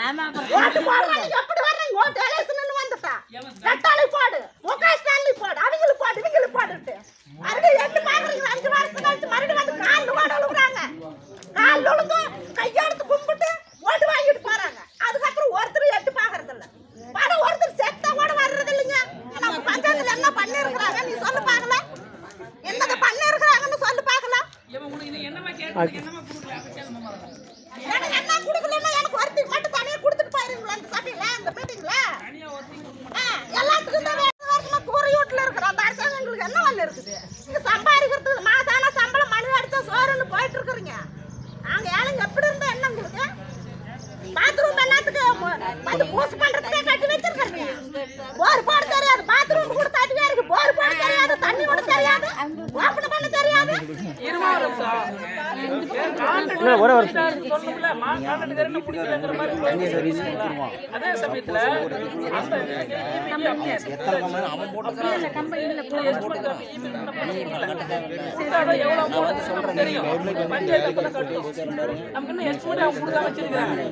ஆமா ஓட்டு போடுறாங்க எப்படி வர்றீங்க ஓட்டு எலெக்ஷன் வந்துட்டா ரெட்டாளி போடு. முக ஸ்டாலின் போடு. அவங்களுக்கு போடு இவங்களுக்கு மறுபடியும் எட்டு பாக்குறீங்க அஞ்சு வருஷம் கழிச்சு மறுபடியும் வந்து கால் ஓட விழுகுறாங்க கால் விழுந்து கையெடுத்து கும்பிட்டு ஓட்டு வாங்கிட்டு போறாங்க. அதுக்கப்புறம் ஒருத்தர் எட்டு பாக்குறது இல்ல ஒருத்தர் செத்தா கூட வர்றது இல்லைங்க நம்ம பஞ்சாயத்துல என்ன பண்ணிருக்கிறாங்க நீ சொல்லு பார்க்கலாம் என்னதை பண்ணிருக்கிறாங்கன்னு சொல்லு பார்க்கலாம் எனக்கு என்ன சம்பாதிக்கிறதுக்கு மாசான சம்பளம் மனு அடிச்சா சோறுன்னு போயிட்டு இருக்கிறீங்க நாங்க ஏழைங்க எப்படி இருந்தா என்ன உங்களுக்கு? பாத்ரூம் எல்லாத்துக்கு வந்து பூசு பண்றதுக்கே கட்டி வச்சிருக்கீங்க போர் போட தெரியாது. பாத்ரூம் கூட தட்டியா இருக்கு. போர் போட தெரியாது. தண்ணி கூட தெரியாது. தெரியாது ஒரே வருஷம். அதே சமயத்துல? தெரியும் நமக்கு இன்னும் எஸ்டிமேட் அவங்க கொடுக்காம வச்சிருக்காங்க